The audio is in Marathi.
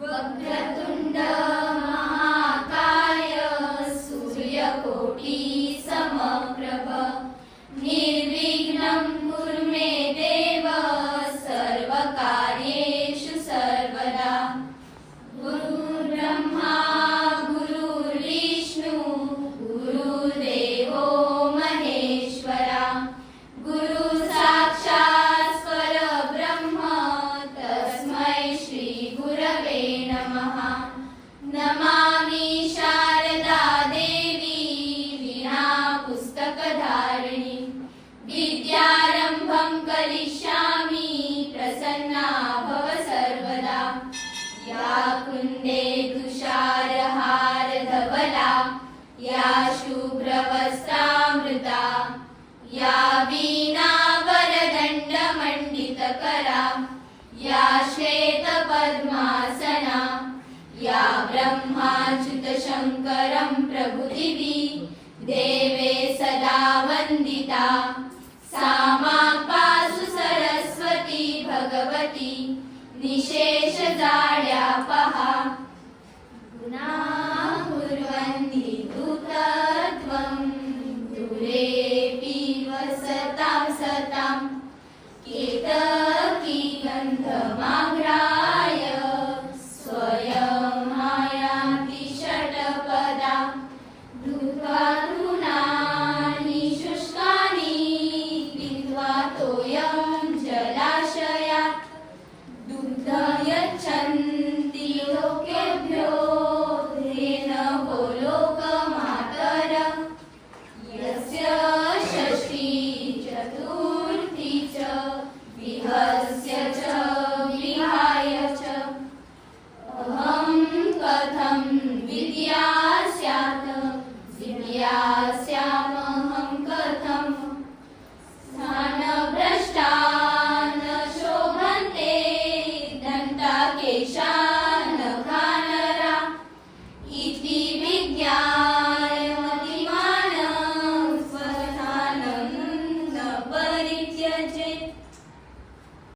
वक्रतुंड महाकाय सूर्यकोटी समप्रभ। निर् नमामि शारदा देवी वीणा पुस्तकधारिणी विद्यारम्भं करिष्यामि प्रसन्ना भव सर्वदा। या कुन्दे तुषारहारधवला या शुभ्रवस्त्रामृता या वीणावरदण्डमण्डितकरा ब्रह्माच्युतशङ्करं प्रभुदिवि देवे सदा वन्दिता। सा मा पासु सरस्वती भगवती निशेष जाड्या पहा। Asia.